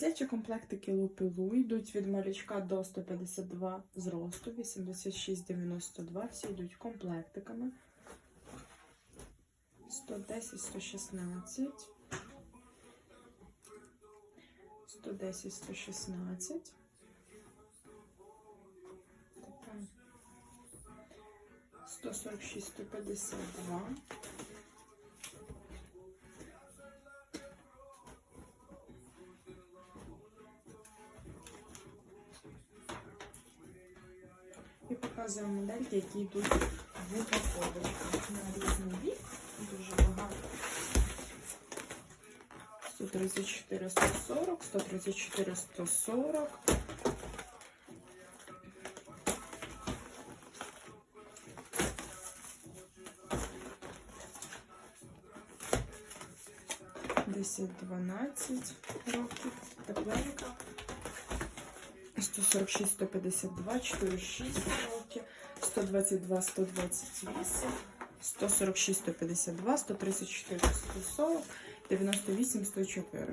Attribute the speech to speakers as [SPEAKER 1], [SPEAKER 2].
[SPEAKER 1] Дитячі комплектики лупилу йдуть від малючка до 152 зросту, 86,92. Всі йдуть комплектиками. 110, 116. 110, 116. Така. 146, І показуємо модельки, які йдуть в упаковочках на різний вік. Дуже багато. 134, 140, 134, 140. Десять, 12 років. Тепленька. 146, 152, 46 років, 122, 128, 146, 152, 134, 140, 98, 104.